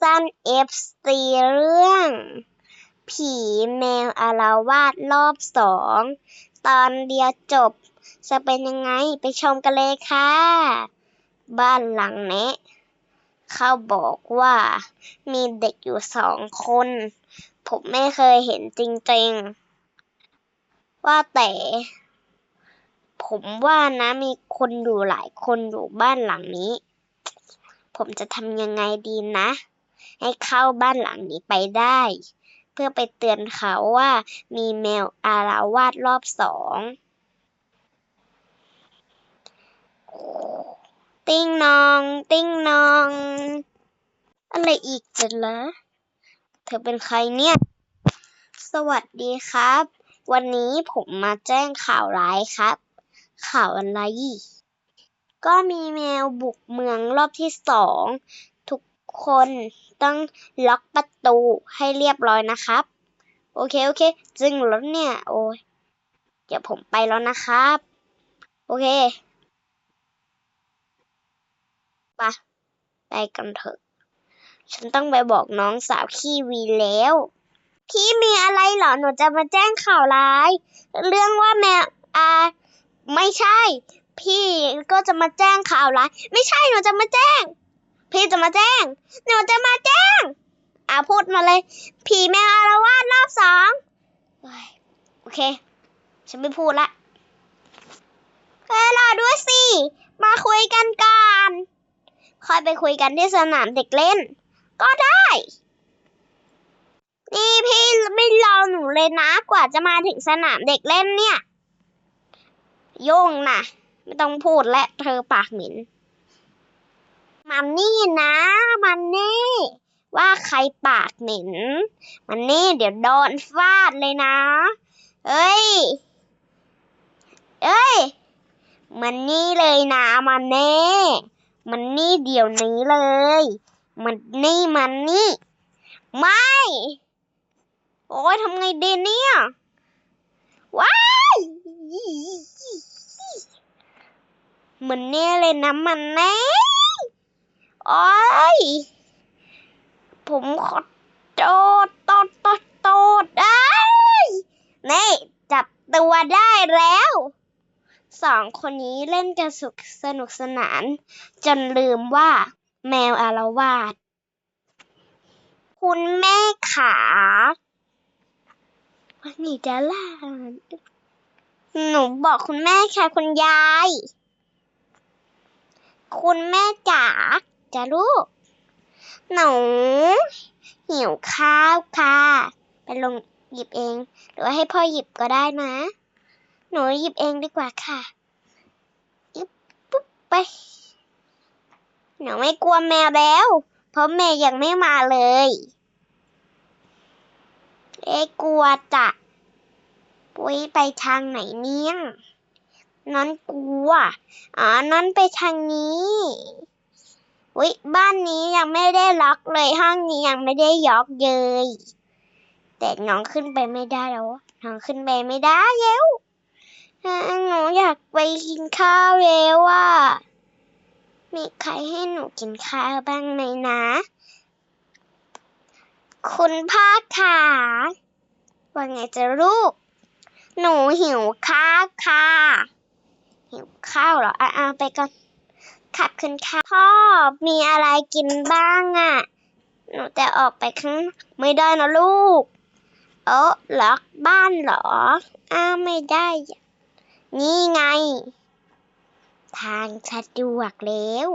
สั้น FC เรื่อง ผีแมวอารวาสรอบสองตอนเดียวจบ จะเป็นยังไงไปชมกันเลยค่ะ บ้านหลังนี้เขาบอกว่ามีเด็กอยู่สองคน ผมไม่เคยเห็นจริงๆ ว่าแต่ ผมว่านะมีคนอยู่หลายคนอยู่บ้านหลังนี้ ผมจะทำยังไงดีนะ ให้เข้าบ้านหลังนี้ไปได้ เพื่อไปเตือนเขาว่ามีแมวอาราวาสรอบสองติ้งนอง ติ้งนอง อะไรอีกจะละเธอเป็นใครเนี่ย สวัสดีครับ วันนี้ผมมาแจ้งข่าวร้ายครับ ข่าวอะไรก็มีแมวบุกเมืองรอบที่สอง ทุกคน ต้องล็อกประตูให้เรียบร้อยนะครับ โอเคโอเคจึงแล้วเนี่ย โอ้ยเดี๋ยวผมไปแล้วนะครับ โอเคไปะไปกันเถอะ ฉันต้องไปบอกน้องสาวขี้วีแล้ว พี่มีอะไรเหรอ หนูจะมาแจ้งข่าวร้าย เรื่องว่าแมวอาไม่ใช่ พี่ก็จะมาแจ้งข่าวร้าย ไม่ใช่ หนูจะมาแจ้ง พี่จะมาแจ้ง หนูจะมาแจ้ง อ่าพูดมาเลย ผีแมวอารวาสรอบสองโอเค ฉันไม่พูดละเฮ้ยรอด้วยสิ มาคุยกันก่อนค่อยไปคุยกันที่สนามเด็กเล่น ก็ได้ นี่พี่ไม่รอหนูเลยนะ กว่าจะมาถึงสนามเด็กเล่นเนี่ย ยุ่งนะไม่ต้องพูดและเธอปากหม็น มันนี่นะ มันนี่ ว่าใครปากเหม็น มันนี่เดี๋ยวโดนฟาดเลยนะ เอ้ย เอ้ย มันนี่เลยนะ มันเน่มันนี่เดี๋ยวนี้เลย มันนี่มันนี่ ไม่ โอ้ยทำไงดีเนี่ย ว้ายมันแน่เลยนะมันแน่ โอ้ย ผมขอโทษโทษโทษโทษได้นี่จับตัวได้แล้ว สองคนนี้เล่นกันสุขสนุกสนาน จนลืมว่า แมวอารวาสคุณแม่ขาวันนี้จะล่าหนูบอกคุณแม่ค่ะคุณยาย คุณแม่จ๋า จะลูก หนูหิวข้าวค่ะ ไปลงหยิบเอง หรือว่าให้พ่อหยิบก็ได้นะ หนูหยิบเองดีกว่าค่ะยิบปุ๊บไป หนูไม่กลัวแมวแล้ว เพราะแม่ยังไม่มาเลยเอ๊ะกลัวจะปุ้ยไปทางไหนเนี่ยนั้นกลัว อ๋อนั้นไปทางนี้ อุ้ยบ้านนี้ยังไม่ได้ล็อกเลยห้องนี้ยังไม่ได้ล็อกเลย แต่น้องขึ้นไปไม่ได้แล้วน้องขึ้นไปไม่ได้แล้วหนูอยากไปกินข้าวแล้วอะมีใครให้หนูกินข้าวบ้างไหมนะ คุณพ่อขาว่าไงจะลูก หนูหิวข้าวค่ะ หิวข้าวเหรออะไปก่อน ขับขึ้นค่ะ พ่อมีอะไรกินบ้างอะ หนูจะออกไปข้างไม่ได้นะลูก เออล็อกบ้านเหรอ อ้าวไม่ได้ นี่ไง ทางสะดวกแล้ว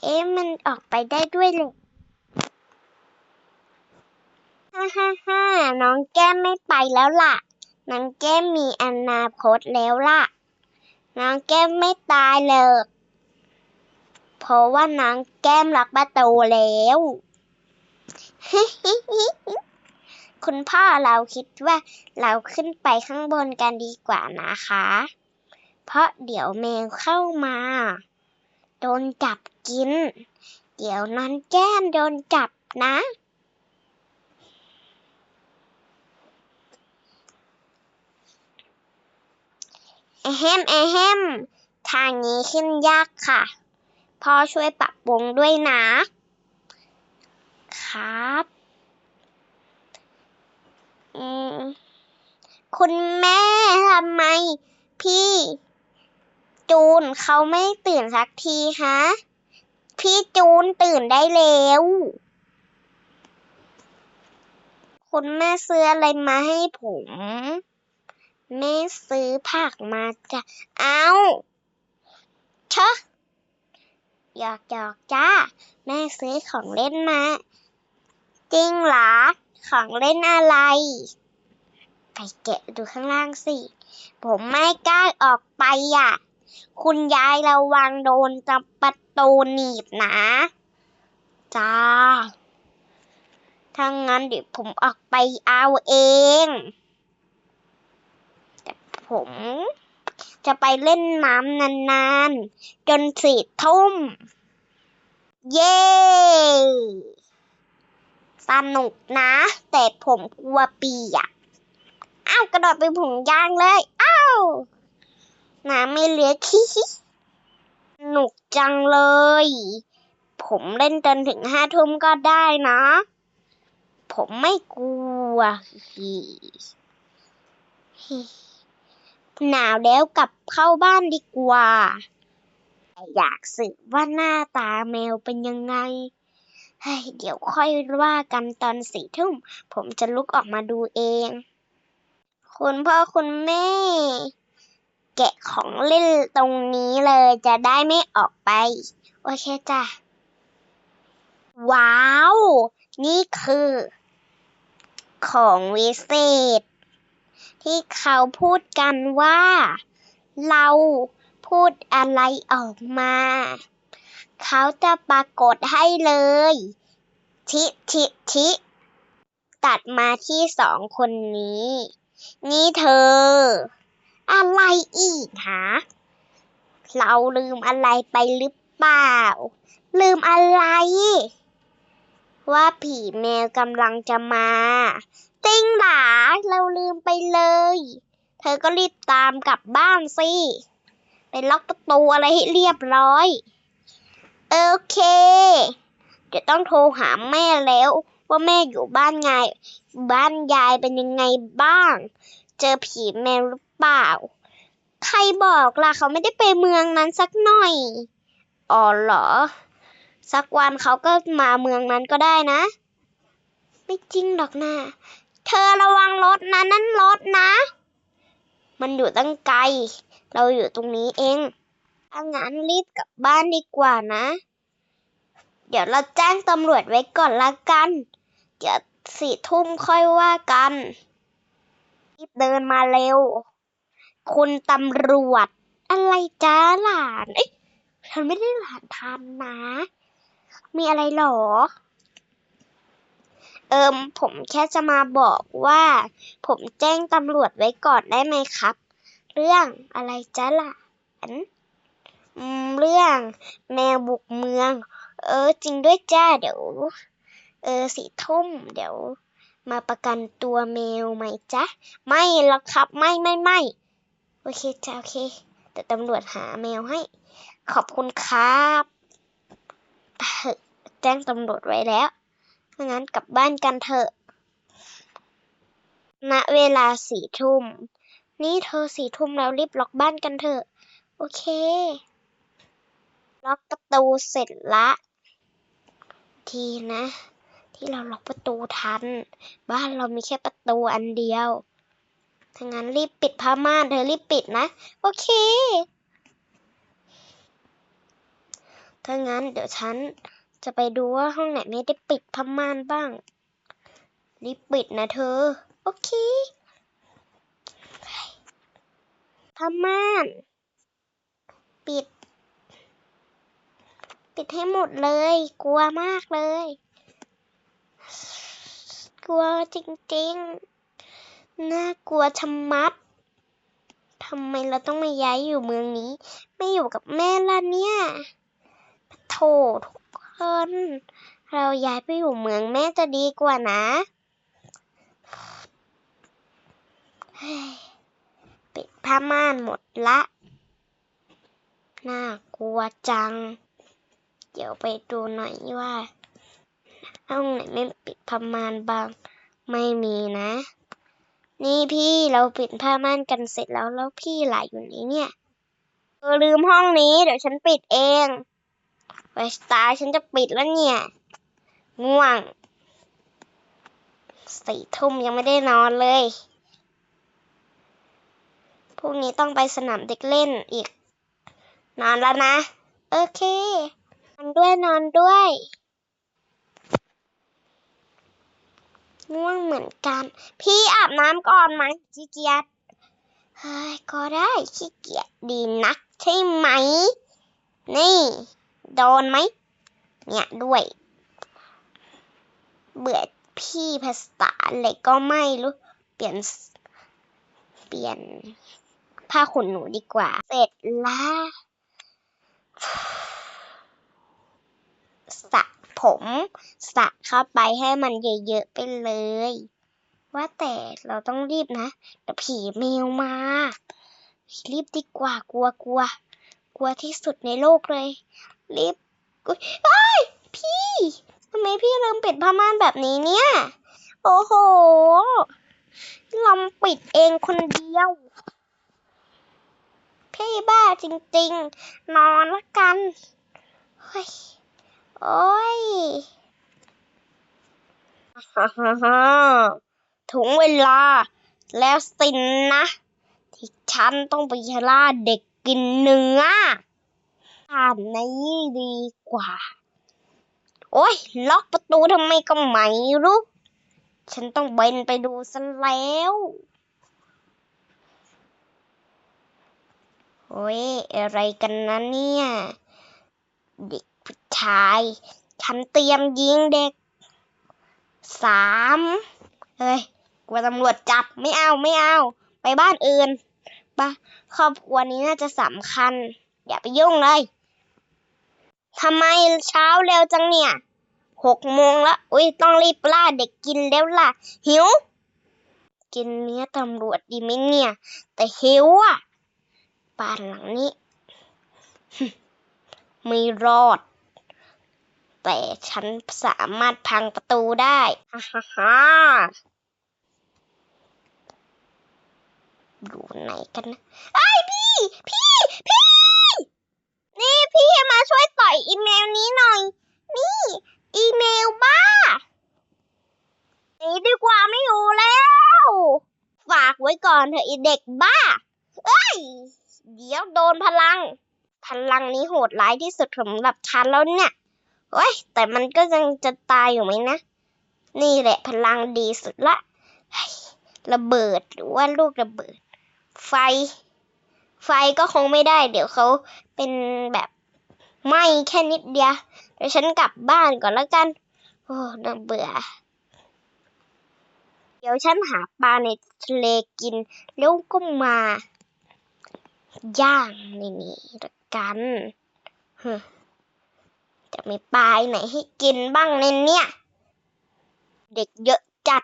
เอ๊ะมันออกไปได้ด้วยเลยฮ่าฮ่าฮ่าน้องแก้มไม่ไปแล้วล่ะ น้องแก้มมีอนาคตแล้วล่ะ น้องแก้มไม่ตายเลย เพราะว่าน้องแก้มล็อกประตูแล้วคุณพ่อเราคิดว่าเราขึ้นไปข้างบนกันดีกว่านะคะ เพราะเดี๋ยวแมวเข้ามา โดนจับกิน เดี๋ยวน้องแก้มโดนจับนะ เอเฮมเอเฮมทางนี้ขึ้นยากค่ะ พ่อช่วยปรับปรุงด้วยนะ ครับคุณแม่ทำไมพี่จูนเขาไม่ตื่นสักทีฮะ พี่จูนตื่นได้แล้ว คุณแม่ซื้ออะไรมาให้ผม แม่ซื้อผักมาจ้ะ เอาชะ หยอกหยอกจ้า แม่ซื้อของเล่นมา จริงเหรอ ของเล่นอะไร ไปแกะดูข้างล่างสิ ผมไม่กล้าออกไปอะ คุณยายระวังโดนจับประตูหนีบนะ จ้า ถ้างั้นเดี๋ยวผมออกไปเอาเอง แต่ผม จะไปเล่นน้ำนานๆ จนสี่ทุ่ม เย้ สนุกนะ แต่ผมกลัวเปียก อ้าวกระโดดไปผงยางเลย อ้าวน้ำไม่เหลือขี้สนุกจังเลย ผมเล่นจนถึงห้าทุ่มก็ได้นะผมไม่กลัว หนาวแล้วกลับเข้าบ้านดีกว่า อยากสืบว่าหน้าตาแมวเป็นยังไงเฮ้ยเดี๋ยวค่อยว่ากันตอนสี่ทุ่ม ผมจะลุกออกมาดูเอง คุณพ่อคุณแม่ แกะของเล่นตรงนี้เลยจะได้ไม่ออกไป โอเคจ้ะ ว้าว นี่คือ ของวิเศษ ที่เขาพูดกันว่า เราพูดอะไรออกมา เขาจะปรากฏให้เลย ทิทิทิตัดมาที่สองคนนี้ นี่เธอ อะไรอีกฮะเราลืมอะไรไปหรือเปล่า ลืมอะไร ว่าผีแมวกำลังจะมา จริงหรอเราลืมไปเลย เธอก็รีบตามกลับบ้านสิ ไปล็อกประตูอะไรให้เรียบร้อย โอเคเดี๋ยวต้องโทรหาแม่แล้ว ว่าแม่อยู่บ้านไง บ้านยายเป็นยังไงบ้าง เจอผีแมวหรือเปล่า ใครบอกล่ะเขาไม่ได้ไปเมืองนั้นสักหน่อย อ๋อเหรอ สักวันเขาก็มาเมืองนั้นก็ได้นะ ไม่จริงหรอกนะ เธอระวังรถนะนั่นรถนะ มันอยู่ตั้งไกล เราอยู่ตรงนี้เองถ้างั้นรีบกลับบ้านดีกว่านะ เดี๋ยวเราแจ้งตำรวจไว้ก่อนละกัน เดี๋ยวสี่ทุ่มค่อยว่ากัน รีบเดินมาเร็ว คุณตำรวจ อะไรจ้าหลาน เอ้ยฉันไม่ได้หลานทำนะ มีอะไรหรอ เอิมผมแค่จะมาบอกว่า ผมแจ้งตำรวจไว้ก่อนได้ไหมครับ เรื่องอะไรจ้าหลานอืมเรื่องแมวบุกเมือง เออ จริงด้วยจ้าเดี๋ยว เออสีทุ่มเดี๋ยว มาประกันตัวแมวไหมจ๊ะ ไม่หรอกครับไม่ไม่ไม่โอเคจ้าโอเคแต่ตำรวจหาแมวให้ ขอบคุณครับแจ้งตำรวจไว้แล้ว ถ้างั้นกลับบ้านกันเถอะ ณ เวลาสี่ทุ่ม นี่เธอสี่ทุ่มแล้วรีบล็อกบ้านกันเถอะ โอเค ล็อกประตูเสร็จละ ทีนะ ที่เราล็อกประตูทัน บ้านเรามีแค่ประตูอันเดียวถ้างั้นรีบปิดผ้าม่านเธอรีบปิดนะ โอเค ถ้างั้นเดี๋ยวฉัน จะไปดูว่าห้องไหนไม่ได้ปิดผ้าม่านบ้าง รีบปิดนะเธอ โอเคผ้าม่าน ปิด ปิดให้หมดเลย กลัวมากเลย กลัวจริงๆ น่ากลัวชะมัดทำไมเราต้องมาย้ายอยู่เมืองนี้ ไม่อยู่กับแม่ล่ะเนี่ยโถทุก เราย้ายไปอยู่เมืองแม่จะดีกว่านะ ปิดผ้าม่านหมดละ น่ากลัวจัง เดี๋ยวไปดูหน่อยว่าห้องไหนไม่ปิดผ้าม่านบ้าง ไม่มีนะ นี่พี่เราปิดผ้าม่านกันเสร็จแล้วแล้วพี่หลายอยู่ไหนเนี่ยเออลืมห้องนี้เดี๋ยวฉันปิดเอง ไปตาฉันจะปิดแล้วเนี่ย ง่วง สี่ทุ่มยังไม่ได้นอนเลย พรุ่งนี้ต้องไปสนามเด็กเล่นอีก นอนแล้วนะ โอเค นอนด้วยนอนด้วย ง่วงเหมือนกัน พี่อาบน้ำก่อนไหมขี้เกียจเฮ้ยก็ได้ขี้เกียจดีนักใช่ไหม นี่ โดนไหม เนี่ยด้วย เบื่อพี่ภาษาอะไรก็ไม่รู้ เปลี่ยน เปลี่ยนผ้าขนหนูดีกว่า เสร็จแล้วสระผมสระเข้าไปให้มันเยอะๆไปเลย ว่าแต่เราต้องรีบนะเดี๋ยวผีแมวมา รีบดีกว่ากลัวกลัวกลัวที่สุดในโลกเลย รีบอุ๊ยเอ้พี่ทำไมพี่ลืมปิดผ้าม่านแบบนี้เนี่ย โอ้โหลำปิดเองคนเดียว พี่บ้าจริงๆ นอนละกันเฮ้ยโอ้ยฮ่าฮ่าฮ่าถึงเวลาแล้วสินนะ ที่ฉันต้องไปล่าเด็กกินเนื้อ อ่านนี้ดีกว่า โอ้ย ล็อกประตูทำไมก็ไม่รู้ ฉันต้องเบนไปดูซะแล้ว โอ้ย อะไรกันนะเนี่ย เด็กผู้ชาย ฉันเตรียมยิงเด็ก สามเฮ้ยกลัวตำรวจจับ ไม่เอา ไม่เอา ไปบ้านอื่นปะครอบครัวนี้น่าจะสำคัญ อย่าไปยุ่งเลย ทำไมเช้าเร็วจังเนี่ย หกโมงแล้ว อุ้ยต้องรีบล่าเด็กกินแล้วล่ะ หิว กินเนื้อตำรวจดีไหมเนี่ย แต่หิวอะบ้านหลังนี้ ไม่รอด แต่ฉันสามารถพังประตูได้ฮ่าฮ่าฮ่าอยู่ไหนกันนะไอ้พี่ พี่ พี่ นี่พี่มาช่วย่อยอีเมลนี้หน่อย นี่ อีเมลบ้าหนีดีกว่าไม่อยู่แล้ว ฝากไว้ก่อนเถอะไอีเด็กบ้า เอ้ย เดี๋ยวโดนพลัง พลังนี้โหดร้ายที่สุดสำหรับฉันแล้วเนี่ยเฮ้ย แต่มันก็ยังจะตายอยู่ไหมนะ นี่แหละพลังดีสุดละระเบิดหรือว่าลูกระเบิด ไฟ ไฟก็คงไม่ได้ เดี๋ยวเขาเป็นแบบ ไม้แค่นิดเดียวเดี๋ยวฉันกลับบ้านก่อนแล้วกัน โอ้น่าเบื่อ เดี๋ยวฉันหาปลาในทะเลกิน แล้วก็มา ย่างในนี้ละกันจะมีปลาไหนให้กินบ้างในเนี่ย เด็กเยอะจัด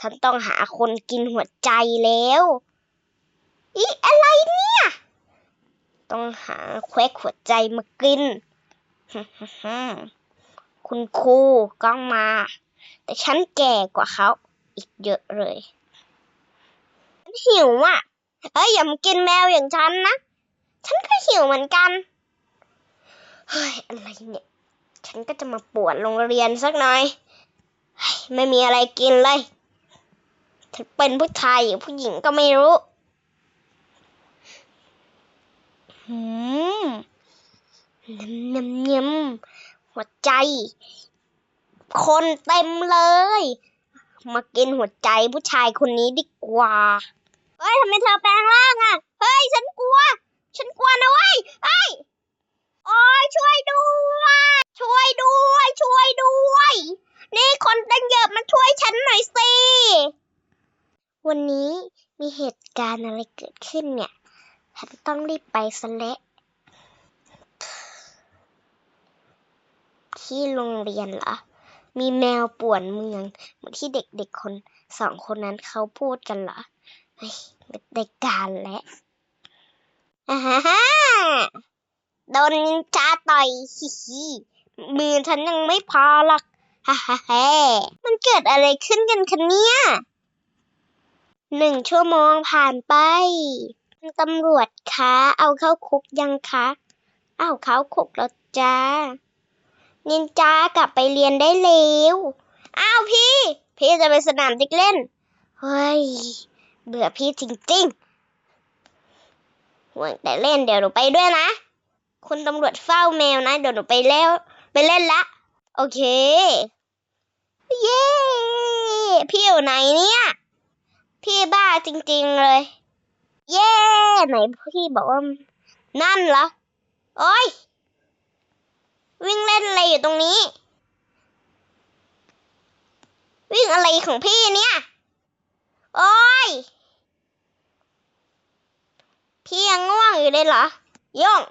ฉันต้องหาคนกินหัวใจแล้ว อีอะไรเนี่ย ต้องหาแควกหัวใจมากิน คุณครูก็มา แต่ฉันแก่กว่าเขาอีกเยอะเลยฉันหิวอะ เอ้ยอย่ามากินแมวอย่างฉันนะ ฉันก็หิวเหมือนกัน เฮ้ยอะไรเนี่ย ฉันก็จะมาปวดโรงเรียนสักหน่อยเฮ้ยไม่มีอะไรกินเลย ฉันเป็นผู้ชายหรือผู้หญิงก็ไม่รู้ หืมน้ำน้ำน้ำหัวใจ คนเต็มเลย มากินหัวใจผู้ชายคนนี้ดีกว่า เฮ้ยทำไมเธอแปลงร่างอะ เฮ้ย ฉันกลัว ฉันกลัวนะเว้ยเฮ้ยโอ้ยช่วยด้วย ช่วยด้วย ช่วยด้วย นี่คนตั้งเยอะมาช่วยฉันหน่อยสิ วันนี้มีเหตุการณ์อะไรเกิดขึ้นเนี่ย ฉันต้องรีบไปซะแล้วที่โรงเรียนเหรอ มีแมวป่วนเมืองเหมือนที่เด็กๆคนสองคนนั้นเขาพูดกันเหรอเฮ้ยไม่ได้การแล้วอ่าฮ่าฮ่าโดนนินจาต่อยฮิฮิมือฉันยังไม่พอหรอกฮ่าฮ่าเฮ่มันเกิดอะไรขึ้นกันคะเนี่ยหนึ่งชั่วโมงผ่านไป คุณตำรวจคะ เอาเข้าคุกยังคะ อ้าวเข้าคุกแล้วจ้า นินจากลับไปเรียนได้แล้ว อ้าวพี่ พี่จะไปสนามเด็กเล่น เฮ้ย เบื่อพี่จริงๆห่วงแต่เล่นเดี๋ยวหนูไปด้วยนะ คุณตำรวจเฝ้าแมวนะ เดี๋ยวหนูไปแล้ว ไปเล่นละ โอเค เย้ พี่อยู่ไหนเนี่ย พี่บ้าจริงๆเลย เย้ไหนพี่บอกว่า นั่นเหรอ โอ้ย วิ่งเล่นอะไรอยู่ตรงนี้ วิ่งอะไรของพี่เนี่ย โอ้ย พี่ยังง่วงอยู่เลยเหรอย่อง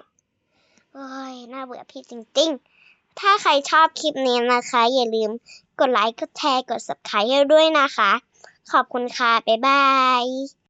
โอ้ย น่าเบื่อพี่จริงๆ ถ้าใครชอบคลิปนี้นะคะ อย่าลืมกดไลค์ กดแชร์ กด subscribe ให้ด้วยนะคะ ขอบคุณค่ะ บ๊ายบาย